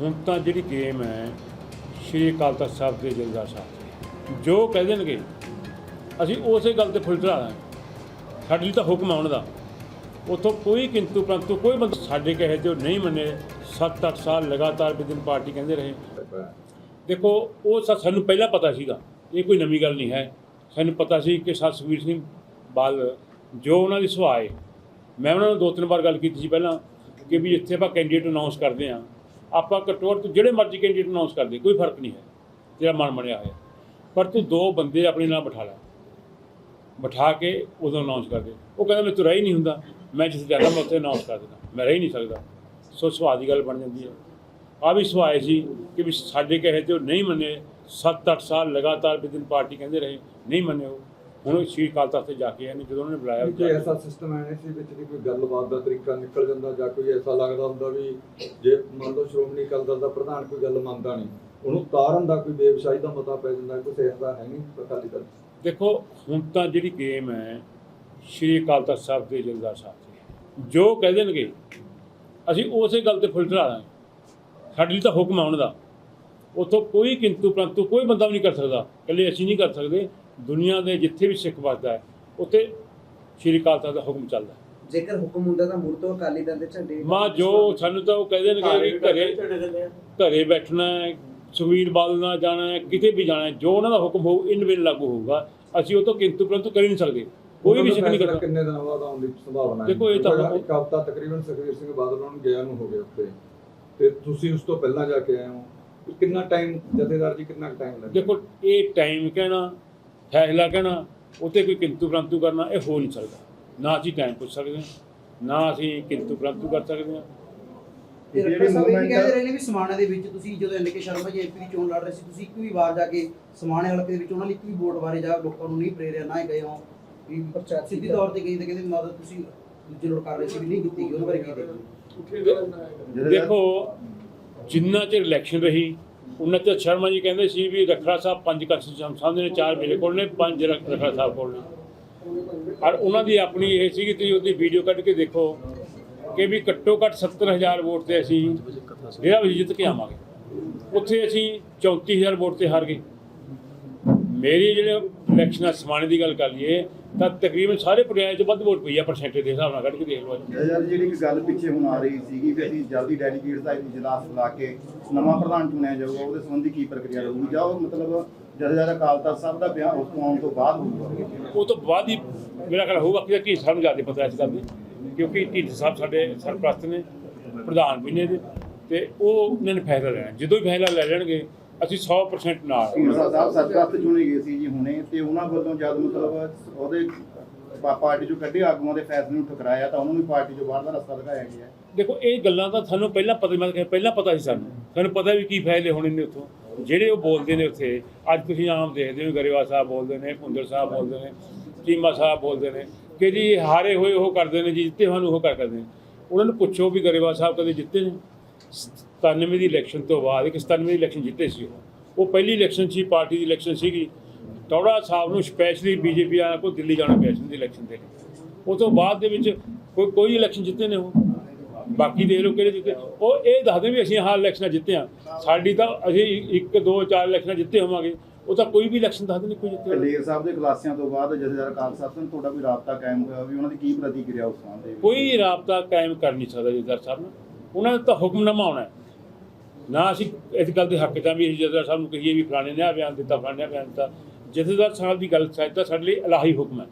ਹੁਣ ਤਾਂ ਜਿਹੜੀ ਗੇਮ ਹੈ, ਸ਼੍ਰੀ ਅਕਾਲ ਤਖਤ ਸਾਹਿਬ ਦੇ ਜਲਦਾ ਸਾਹਿਬ ਜੋ ਕਹਿ ਦੇਣਗੇ, ਅਸੀਂ ਉਸੇ ਗੱਲ ਤੇ ਫੁੱਲ ਚੜਾਣਾ ਸਾਡੇ ਲਈ ਤਾਂ ਹੁਕਮ ਆਉਣ ਦਾ। ਉਥੋਂ ਕੋਈ ਕਿੰਤੂ ਪਰੰਤੂ, ਕੋਈ ਬੰਦਾ ਸਾਡੇ ਕਹੇ ਜੋ ਨਹੀਂ ਮੰਨੇ। 7-8 ਸਾਲ ਲਗਾਤਾਰ ਵਿਦਿਨ ਪਾਰਟੀ ਕਹਿੰਦੇ ਰਹੇ। ਦੇਖੋ, ਉਹ ਸਾਨੂੰ ਪਹਿਲਾਂ ਪਤਾ ਸੀਗਾ। ਇਹ ਕੋਈ ਨਵੀਂ ਗੱਲ ਨਹੀਂ ਹੈ। ਸਾਨੂੰ ਪਤਾ ਸੀ ਕਿ ਸਤਸਵੀਰ ਸਿੰਘ ਬਾਲ ਜੋ ਉਹਨਾਂ ਦੀ ਸੁਭਾਅ ਹੈ। ਮੈਂ ਉਹਨਾਂ ਨੂੰ ਦੋ ਤਿੰਨ ਵਾਰ ਗੱਲ ਕੀਤੀ ਸੀ ਪਹਿਲਾਂ ਕਿ ਵੀ ਇੱਥੇ ਆਪਾਂ ਕੈਂਡੀਡੇਟ ਅਨਾਉਂਸ ਕਰਦੇ ਹਾਂ। ਆਪਾਂ ਘੱਟੋ ਘੱਟ ਜਿਹੜੇ ਮਰਜ਼ੀ ਕੈਂਡੀਡੇਟ ਅਨਾਉਂਸ ਕਰਦੇ ਕੋਈ ਫ਼ਰਕ ਨਹੀਂ ਹੈ, ਜਿਹੜਾ ਮਨ ਬਣਿਆ ਹੋਇਆ। ਪਰ ਤੂੰ ਦੋ ਬੰਦੇ ਆਪਣੇ ਨਾਲ ਬਿਠਾ ਲੈ। ਬਿਠਾ ਕੇ ਉਦੋਂ ਅਨਾਉਂਸ ਕਰਦੇ ਉਹ ਕਹਿੰਦਾ, ਮੈਂ ਤੁਰਾ ਹੀ ਨਹੀਂ ਹੁੰਦਾ। ਮੈਂ ਜਿੱਥੇ ਜਾਣਾ ਮੈਂ ਉੱਥੇ ਅਨਾਉਂਸ ਕਰ ਦਿੰਦਾ। ਮੈਂ ਰਹਿ ਹੀ ਨਹੀਂ ਸਕਦਾ। ਸੋ ਸੁਭਾਅ ਦੀ ਗੱਲ ਬਣ ਜਾਂਦੀ ਹੈ। ਆ ਵੀ ਸੁਭਾਅ ਸੀ ਕਿ ਵੀ ਸਾਡੇ ਕਹੇ ਤੇ ਉਹ ਨਹੀਂ ਮੰਨੇ। 7-8 ਸਾਲ ਲਗਾਤਾਰ ਬਿਦਨ ਪਾਰਟੀ ਕਹਿੰਦੇ ਰਹੇ, ਨਹੀਂ ਮੰਨੇ ਉਹ। ਹੁਣ ਸ਼੍ਰੀ ਅਕਾਲ ਤਖਤ ਤੇ ਜਾ ਕੇ ਆਏ ਨੇ ਜਦੋਂ ਉਹਨਾਂ ਨੇ ਬੁਲਾਇਆ ਕੋਈ ਐਸਾ ਸਿਸਟਮ ਹੈ ਨਹੀਂ ਸੀ ਵਿੱਚ ਦੀ ਕੋਈ ਗੱਲਬਾਤ ਦਾ ਤਰੀਕਾ ਨਿਕਲ ਜਾਂਦਾ ਜਾਂ ਕੋਈ ਐਸਾ ਲੱਗਦਾ ਹੁੰਦਾ ਵੀ ਜੇ ਮੰਨ ਲਓ ਸ਼੍ਰੋਮਣੀ ਅਕਾਲੀ ਦਲ ਦਾ ਪ੍ਰਧਾਨ ਕੋਈ ਗੱਲ ਮੰਨਦਾ ਨਹੀਂ ਉਹਨੂੰ ਤਾਰਨ ਦਾ ਕੋਈ ਬੇਵਸ਼ਾਈ ਦਾ ਮਤਾ ਪੈ ਜਾਂਦਾ ਕੁਛ ਐਸਾ ਹੈ ਨਹੀਂ ਅਕਾਲੀ ਦਲ। ਦੇਖੋ ਹੁਣ ਤਾਂ ਜਿਹੜੀ ਗੇਮ ਹੈ ਸ਼੍ਰੀ ਅਕਾਲ ਤਖਤ ਸਾਹਿਬ ਦੇ ਜਲਦਾ ਸਾਹਿਬ ਦੇ ਜੋ ਕਹਿ ਦੇਣਗੇ ਅਸੀਂ ਉਸੇ ਗੱਲ ਤੇ ਫੁੱਲ ਚੜਾਣਾ ਸਾਡੇ ਲਈ ਤਾਂ ਹੁਕਮ ਆ ਉਹਨਾਂ ਦਾ। ਉਥੋਂ ਕੋਈ ਕਿੰਤੂ ਪਰੰਤੂ ਕੋਈ ਬੰਦਾ ਵੀ ਨਹੀਂ ਕਰ ਸਕਦਾ। ਇਕੱਲੇ ਅਸੀਂ ਨਹੀਂ ਕਰ ਸਕਦੇ। ਦੁਨੀਆ ਦੇ ਜਿੱਥੇ ਵੀ ਸਿੱਖ ਵੱਸਦਾ ਹੈ ਉੱਥੇ ਸ਼੍ਰੀ ਅਕਾਲ ਤਖਤ ਦਾ ਹੁਕਮ ਚੱਲਦਾ ਹੈ। ਜੇਕਰ ਹੁਕਮ ਹੁੰਦਾ ਤਾਂ ਮੁੜ ਤੋਂ ਅਕਾਲੀ ਦਲ ਦੇ ਝੰਡੇ ਮਾਂ ਜੋ ਸਾਨੂੰ ਤਾਂ ਉਹ ਕਹਿ ਦੇਣਗੇ ਵੀ ਘਰੇ ਘਰੇ ਬੈਠਣਾ ਹੈ ਸੁਖਬੀਰ ਬਾਦਲ ਨਾਲ ਜਾਣਾ ਹੈ ਕਿਤੇ ਵੀ ਜਾਣਾ ਹੈ ਜੋ ਉਹਨਾਂ ਦਾ ਹੁਕਮ ਹੋਊ ਇਨ ਬਿਨ ਲਾਗੂ ਹੋਊਗਾ। ਅਸੀਂ ਉਹ ਤੋਂ ਕਿੰਤੂ ਪਰੰਤੂ ਕਰ ਹੀ ਨਹੀਂ ਸਕਦੇ। ਕੋਈ ਵੀ ਸ਼ਿਕ ਨਹੀਂ ਕਰਦਾ। ਕਿੰਨੇ ਦਿਨਾਂ ਬਾਅਦ ਆਉਣ ਦੀ ਸੰਭਾਵਨਾ ਹੈ? ਦੇਖੋ, ਇਹ ਤਾਂ- ਇੱਕ ਹਫ਼ਤਾ ਤਕਰੀਬਨ ਸੁਖਬੀਰ ਸਿੰਘ ਬਾਦਲ ਨੂੰ ਗਿਆ ਨੂੰ ਹੋ ਗਿਆ ਉੱਤੇ ਤੇ ਤੁਸੀਂ ਉਸ ਤੋਂ ਪਹਿਲਾਂ ਜਾ ਕੇ ਆਏ ਹੋ। ਕਿੰਨਾ ਟਾਈਮ ਜਥੇਦਾਰ ਜੀ ਕਿੰਨਾ ਟਾਈਮ ਲੱਗਦਾ? ਦੇਖੋ ਇਹ ਟਾਈਮ ਕਹਿਣਾ ਫੈਸਲਾ ਕਹਿਣਾ ਉੱਤੇ ਕੋਈ ਕਿੰਤੂ ਪਰੰਤੂ ਕਰਨਾ ਇਹ ਹੋ ਨਹੀਂ ਸਕਦਾ। ਨਾ ਅਸੀਂ ਟਾਈਮ ਪੁੱਛ ਸਕਦੇ ਹਾਂ ਨਾ ਅਸੀਂ ਕਿੰਤੂ ਪਰੰਤੂ ਕਰ ਸਕਦੇ ਹਾਂ। ਜਿਹੜੀ ਕਹਿੰਦੇ ਰਹੇ ਨੇ ਵੀ ਸਮਾਣੇ ਦੇ ਵਿੱਚ ਤੁਸੀਂ ਜਦੋਂ ਐਨ ਕੇ ਸ਼ਰਮਾ ਜੀ ਐਮਪੀ ਦੀ ਚੋਣ ਲੜ ਰਹੇ ਸੀ ਤੁਸੀਂ ਇੱਕ ਵੀ ਵਾਰ ਜਾ ਕੇ ਸਮਾਣੇ ਹਲਕੇ ਦੇ ਵਿੱਚ ਉਹਨਾਂ ਲਈ ਇੱਕ ਵੀ ਵੋਟ ਬਾਰੇ ਜਾ ਲੋਕਾਂ ਨੂੰ ਨਹੀਂ ਪ੍ਰੇਰਿਆ ਨਾ ਹੀ ਗਏ ਹੋ। ਵੀ ਸਿੱਧੀ ਤੌਰ ਤੇ ਗਈ ਤੇ ਕਹਿੰਦੇ ਮਦਦ ਤੁਸੀਂ ਦੂਜੇ ਲੋਕ ਕਰ ਰਹੇ ਸੀ ਵੀ ਨਹੀਂ ਕੀਤੀ ਗਈ ਉਹਦੇ ਬਾਰੇ ਕੀ ਦੇਖੋ ਦੇਖੋ ਜਿੰਨਾ ਚਿਰ ਇਲੈਕਸ਼ਨ ਰਹੀ ਉਹਨਾਂ ਚਿਰ ਸ਼ਰਮਾ ਜੀ ਕਹਿੰਦੇ ਸੀ ਵੀ ਰਖੜਾ ਸਾਹਿਬ ਪੰਜ ਕਕਸ਼ ਸਾਹਮਣੇ ਨੇ, ਚਾਰ ਮੇਰੇ ਕੋਲ ਨੇ, ਪੰਜ ਰਖ- ਰਖੜਾ ਸਾਹਿਬ ਕੋਲ ਨੇ। ਔਰ ਉਹਨਾਂ ਦੀ ਆਪਣੀ ਇਹ ਸੀ ਕਿ ਤੁਸੀਂ ਉਹਦੀ ਵੀਡੀਓ ਕੱਢ ਕੇ ਦੇਖੋ ਕਿ ਵੀ ਘੱਟੋ ਘੱਟ 70000 ਵੋਟ ਤੇ ਅਸੀਂ ਜਿਹੜਾ ਵੀ ਜਿੱਤ ਕੇ ਆਵਾਂਗੇ ਉੱਥੇ ਅਸੀਂ 34000 ਵੋਟ ਤੇ ਹਾਰ ਗਏ। ਮੇਰੀ ਜਿਹੜੇ ਇਲੈਕਸ਼ਨ ਸਮਾਣੇ ਦੀ ਗੱਲ ਕਰ ਲਈਏ ਤਾਂ ਤਕਰੀਬਨ ਸਾਰੇ ਪਟਿਆਲੇ 'ਚ ਵੱਧ ਵੋਟ ਪਈ ਆ ਪਰਸੈਂਟੇਜ ਦੇ ਹਿਸਾਬ ਨਾਲ ਕੱਢ ਕੇ ਦੇਖ ਲਓ ਅੱਜ। ਯਾਰ ਜਿਹੜੀ ਇੱਕ ਗੱਲ ਪਿੱਛੇ ਹੁਣ ਆ ਰਹੀ ਸੀਗੀ ਕਿ ਅਸੀਂ ਜਲਦੀ ਡੈਲੀਗੇਟ ਦਾ ਇਜਲਾਸ ਬੁਲਾ ਕੇ ਨਵਾਂ ਪ੍ਰਧਾਨ ਚੁਣਿਆ ਜਾਊਗਾ ਉਹਦੇ ਸੰਬੰਧੀ ਕੀ ਪ੍ਰਕਿਰਿਆ ਰਹੂਗੀ? ਜਾਂ ਉਹ ਮਤਲਬ ਜਥੇਦਾਰ ਅਕਾਲ ਤਖਤ ਸਾਹਿਬ ਦਾ ਬਿਆਨ ਉਸ ਤੋਂ ਆਉਣ ਤੋਂ ਬਾਅਦ ਹੋਊਗਾ? ਉਹ ਤੋਂ ਬਾਅਦ ਹੀ ਮੇਰਾ ਖਿਆਲ ਹੋਊਗਾ ਕਿ ਕੀ ਸਾਨੂੰ ਜ਼ਿਆਦਾ ਪਤਾ ਇਸ ਗੱਲ ਦੀ ਕਿਉਂਕਿ ਢੀਡ ਸਾਹਿਬ ਸਾਡੇ ਸਰਪ੍ਰਸਤ ਨੇ ਪ੍ਰਧਾਨ ਵੀ ਨੇ ਤੇ ਉਹ ਉਹਨਾਂ ਨੇ ਫੈਸਲਾ ਲੈਣਾ। ਜਦੋਂ ਵੀ ਫੈਸਲਾ ਲੈ ਲੈਣਗੇ ਅਸੀਂ 100% ਨਾਲ ਢੀਂਡਸਾ ਸਾਹਿਬ ਸਰਪ੍ਰਸਤ ਚੁਣੇ ਗਏ ਸੀ ਜੀ ਹੁਣੇ ਤੇ ਉਹਨਾਂ ਵੱਲੋਂ ਜਦ ਮਤਲਬ ਉਹਦੇ ਪਾ- ਪਾਰਟੀ ਚੋਂ ਕੱਢੇ ਆਗੂਆਂ ਦੇ ਫੈਸਲੇ ਨੂੰ ਠੁਕਰਾਇਆ ਤਾਂ ਉਹਨਾਂ ਨੂੰ ਪਾਰਟੀ ਚੋਂ ਬਾਹਰ ਦਾ ਰਸਤਾ ਦਿਖਾਇਆ ਗਿਆ। ਦੇਖੋ ਇਹ ਗੱਲਾਂ ਤਾਂ ਸਾਨੂੰ ਪਹਿਲਾਂ ਪਤਾ ਮੈਂ ਕਿਹਾ ਪਹਿਲਾਂ ਪਤਾ ਸੀ ਸਾਨੂੰ। ਸਾਨੂੰ ਪਤਾ ਵੀ ਕੀ ਫਾਇਦੇ ਹੋਣੇ ਨੇ ਉੱਥੋਂ। ਜਿਹੜੇ ਉਹ ਬੋਲਦੇ ਨੇ ਉੱਥੇ ਅੱਜ ਤੁਸੀਂ ਆਮ ਦੇਖਦੇ ਹੋ ਗਰੇਵਾਲ ਸਾਹਿਬ ਬੋਲਦੇ ਨੇ ਭੁੰਦਰ ਸਾਹਿਬ ਬੋਲਦੇ ਨੇ ਚੀਮਾ ਸਾਹਿਬ ਬੋਲਦੇ ਨੇ ਕਿ ਜੀ ਹਾਰੇ ਹੋਏ ਉਹ ਕਰਦੇ ਨੇ ਜੀ ਜਿੱਤੇ ਹੋਏ ਨੂੰ ਉਹ ਕਰ ਕਰਦੇ ਨੇ। ਉਹਨਾਂ ਨੂੰ ਪੁੱਛੋ ਵੀ ਗਰੇਵਾਲ ਸਾਹਿਬ ਕਦੇ ਜਿੱਤੇ ਨੇ। 97 ਦੀ ਇਲੈਕਸ਼ਨ ਤੋਂ ਬਾਅਦ ਇੱਕ 97 ਦੀ ਇਲੈਕਸ਼ਨ ਜਿੱਤੇ ਸੀ ਉਹ। ਪਹਿਲੀ ਇਲੈਕਸ਼ਨ ਸੀ ਪਾਰਟੀ ਦੀ ਇਲੈਕਸ਼ਨ ਸੀਗੀ। ਟੌੜਾ ਸਾਹਿਬ ਨੂੰ ਸਪੈਸ਼ਲੀ ਬੀਜੇਪੀ ਵਾਲਿਆਂ ਕੋਲ ਦਿੱਲੀ ਜਾਣਾ ਪਿਆ ਸੀ ਦੀ ਇਲੈਕਸ਼ਨ ਦੇ ਲਈ ਉਹ ਤੋਂ ਬਾਅਦ ਦੇ ਵਿੱਚ ਕੋਈ ਕੋਈ ਇਲੈਕਸ਼ਨ ਜਿੱਤੇ ਨੇ ਉਹ। ਬਾਕੀ ਦੇਖ ਲਓ ਕਿਹੜੇ ਜਿੱਤੇ। ਉਹ ਇਹ ਦੱਸਦੇ ਵੀ ਅਸੀਂ ਹਾਲ ਇਲੈਕਸ਼ਨਾਂ ਜਿੱਤੇ ਆ ਸਾਡੀ ਤਾਂ ਅਸੀਂ ਇੱਕ ਦੋ ਚਾਰ ਇਲੈਕਸ਼ਨਾਂ ਜਿੱਤੇ ਹੋਵਾਂਗੇ। ਉਹ ਤਾਂ ਕੋਈ ਵੀ ਇਲੈਕਸ਼ਨ ਦੱਸਦੇ ਨਹੀਂ ਕੋਈ ਜਿੱਤੇ। ਕਲੇਰ ਸਾਹਿਬ ਦੇ ਖੁਲਾਸਿਆਂ ਤੋਂ ਬਾਅਦ ਜਥੇਦਾਰ ਅਕਾਲ ਤਖਤ ਨਾਲ ਤੁਹਾਡਾ ਕੋਈ ਰਾਬਤਾ ਕਾਇਮ ਹੋਇਆ ਵੀ ਉਹਨਾਂ ਦੀ ਕੀ ਪ੍ਰਤੀਕਿਰਿਆ ਉਸ ਤੇ? ਕੋਈ ਰਾਬਤਾ ਕਾਇਮ ਕਰ ਨਹੀਂ ਸਕਦਾ ਜਥੇਦਾਰ ਸਾਹਿਬ ਨਾਲ। ਉਹਨਾਂ ਨੇ ਤਾਂ ਹੁਕਮਨਾਮਾ ਆਉਣਾ ਹੈ। ਨਾ ਅਸੀਂ ਇਸ ਗੱਲ ਦੇ ਹੱਕ ਹਾਂ ਵੀ ਅਸੀਂ ਜਥੇਦਾਰ ਸਾਹਿਬ ਨੂੰ ਕਹੀਏ ਵੀ ਫਲਾਣੇ ਨੇ ਆ ਬਿਆਨ ਦਿੱਤਾ ਫਲਾਣੇ ਨੇ ਬਿਆਨ ਦਿੱਤਾ ਜਥੇਦਾਰ ਸਾਹਿਬ ਦੀ ਗੱਲ ਸੱਚ ਤਾਂ ਸਾਡੇ ਲਈ ਇਲਾਹੀ ਹੁਕਮ ਹੈ।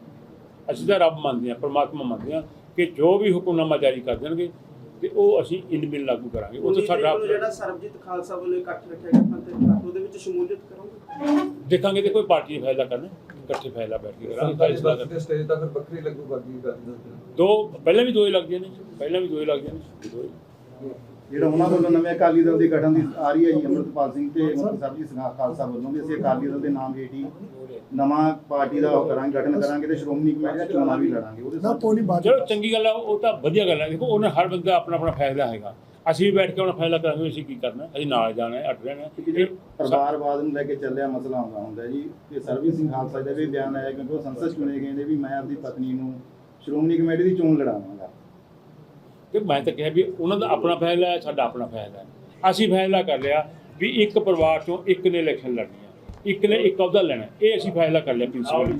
ਅਸੀਂ ਤਾਂ ਰੱਬ ਮੰਨਦੇ ਹਾਂ ਪਰਮਾਤਮਾ ਮੰਨਦੇ ਹਾਂ ਕਿ ਜੋ ਵੀ ਹੁਕਮਨਾਮਾ ਜਾਰੀ ਕਰ ਦੇਣਗੇ ਤੇ ਉਹ ਅਸੀਂ ਇਨ ਬਿਨ ਲਾਗੂ ਕਰਾਂਗੇ। ਉਹ ਤਾਂ ਸਾਡਾ ਜਿਹੜਾ ਸਰਬਜੀਤ ਖਾਲਸਾ ਵੱਲੋਂ ਇਕੱਠ ਰੱਖਿਆ ਗਿਆ ਪੰਥਕ ਉਹਦੇ ਵਿੱਚ ਸ਼ਮੂਲੀਅਤ ਕਰੋਗੇ? ਦੇਖਾਂਗੇ ਤੇ ਕੋਈ ਪਾਰਟੀ ਨੇ ਫੈਸਲਾ ਕਰਨਾ ਇਕੱਠੇ ਫੈਸਲਾ ਬੈਠ ਕੇ ਕਰਾਂਗੇ। ਸਟੇਜ ਤਾਂ ਫਿਰ ਵੱਖਰੀ ਲੱਗੂਗਾ ਕੀ ਗੱਲ ਦੋ ਪਹਿਲਾਂ ਵੀ ਦੋ ਹੀ ਲੱਗਦੀਆਂ ਨੇ ਪਹਿਲਾਂ ਵੀ ਦੋ ਹੀ ਲੱਗਦੀਆਂ ਨੇ ਦੋ ਹੀ। ਜਿਹੜਾ ਉਹਨਾਂ ਵੱਲੋਂ ਨਵੇਂ ਅਕਾਲੀ ਦਲ ਦੀ ਗਠਨ ਦੀ ਆ ਰਹੀ ਹੈ ਜੀ ਅੰਮ੍ਰਿਤਪਾਲ ਸਿੰਘ ਤੇ ਸਰਬਜੀਤ ਸਿੰਘ ਖਾਲਸਾ ਵੱਲੋਂ ਵੀ ਅਸੀਂ ਅਕਾਲੀ ਦਲ ਦੇ ਨਾਮ ਹੇਠ ਹੀ ਨਵਾਂ ਪਾਰਟੀ ਦਾ ਕਰਾਂਗੇ ਗਠਨ ਕਰਾਂਗੇ ਤੇ ਸ਼੍ਰੋਮਣੀ ਕਮੇਟੀ ਦਾ ਚੋਣਾਂ ਵੀ ਲੜਾਂਗੇ ਉਹਦੇ ਚਲੋ ਚੰਗੀ ਗੱਲ ਆ ਉਹ ਤਾਂ ਵਧੀਆ ਗੱਲ ਹੈ ਦੇਖੋ ਉਹਨਾਂ ਹਰ ਬੰਦਾ ਆਪਣਾ ਆਪਣਾ ਫਾਇਦਾ ਹੈਗਾ। ਅਸੀਂ ਵੀ ਬੈਠ ਕੇ ਆਪਣਾ ਫਾਇਦਾ ਕਰਾਂਗੇ ਅਸੀਂ ਕੀ ਕਰਨਾ ਅਸੀਂ ਨਾਲ ਜਾਣਾ ਹੈ ਅੱਡ ਰਹਿਣਾ। ਪਰਿਵਾਰਵਾਦ ਨੂੰ ਲੈ ਕੇ ਚੱਲਿਆ ਮਸਲਾ ਆਉਂਦਾ ਹੁੰਦਾ ਜੀ ਕਿ ਸਰਬਜੀਤ ਸਿੰਘ ਖਾਲਸਾ ਦਾ ਵੀ ਬਿਆਨ ਆਇਆ ਕਿਉਂਕਿ ਉਹ ਸੰਸਦ ਚੁਣੇ ਗਏ ਨੇ ਵੀ ਮੈਂ ਆਪਣੀ ਪਤਨੀ ਨੂੰ ਸ਼੍ਰੋਮਣੀ ਕਮੇਟੀ ਦੀ ਚੋਣ ਲੜਾਵਾਂਗਾ। ਫਿਰ ਮੈਂ ਤਾਂ ਕਿਹਾ ਵੀ ਉਹਨਾਂ ਦਾ ਆਪਣਾ ਫੈਸਲਾ ਹੈ, ਸਾਡਾ ਆਪਣਾ ਫੈਸਲਾ ਹੈ। ਅਸੀਂ ਫੈਸਲਾ ਕਰ ਲਿਆ ਵੀ ਇੱਕ ਪਰਿਵਾਰ ਚੋਂ ਇੱਕ ਨੇ ਇਲੈਕਸ਼ਨ ਲੜਨੀ ਹੈ, ਇੱਕ ਨੇ ਇੱਕ ਅਹੁਦਾ ਲੈਣਾ ਇਹ ਅਸੀਂ ਫੈਸਲਾ ਕਰ ਲਿਆ ਪ੍ਰਿੰਸੀਪਲ